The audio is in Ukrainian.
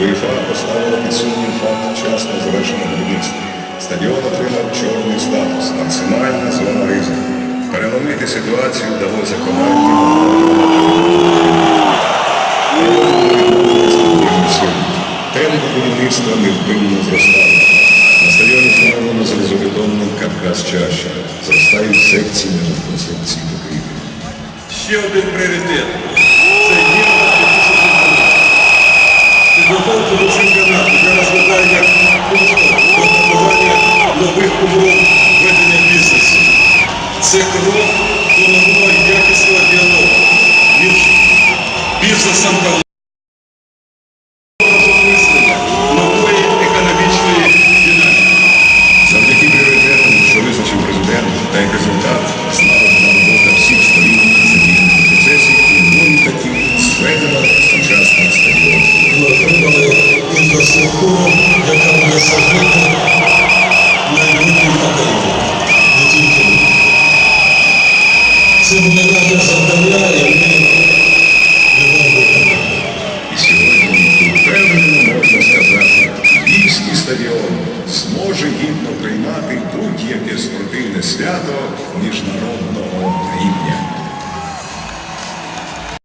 УЄФА поставила під сумнів факт вчасно завершеного будівництва. Стадіон отримав чорний статус, максимальна зона ризику. Переломити ситуацію вдалося команді. Темпо будівництва невпинно зростає. На стадіоні встановлено залізобетонний каркас чаші. Зростають секції на конструкції покрівлі. Ще один пріоритет. Нових ведення бізнесу. Це крок до нового якісного діалогу між бізнесом та владою. мислення, нової економічної динаміки. Завдяки пріоритетам, що визначив президент, та як результат злагоджена робота всіх сторін задіяних у процесі і нові такі. Ми отримали інфраструктуру, яка буде Це буде наше завдання, і можна сказати, Львівський стадіон зможе гідно приймати будь-яке спортивне свято міжнародного рівня.